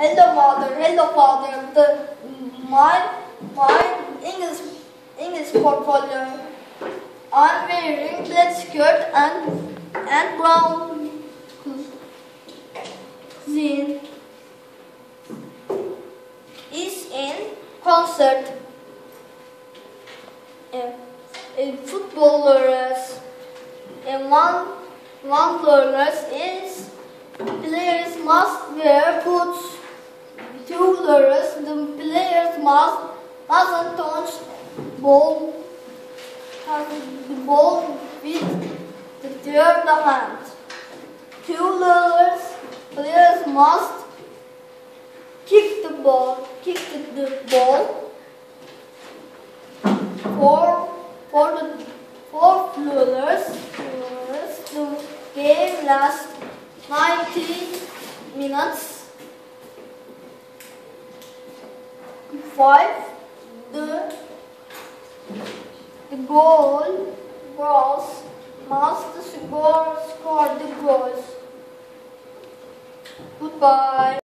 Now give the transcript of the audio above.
Hello mother, hello father. The my my English English portfolio. I'm wearing black skirt and and brown jean. Is in concert. Uh, uh, footballers and one one is players must wear boots. Learners the players must mustn't touch ball the ball with the third hand. Two learners players must kick the ball kick the, the ball for for the rulers, rulers the game lasts 90 minutes. Five the the goal goals must score score the goals. Goodbye.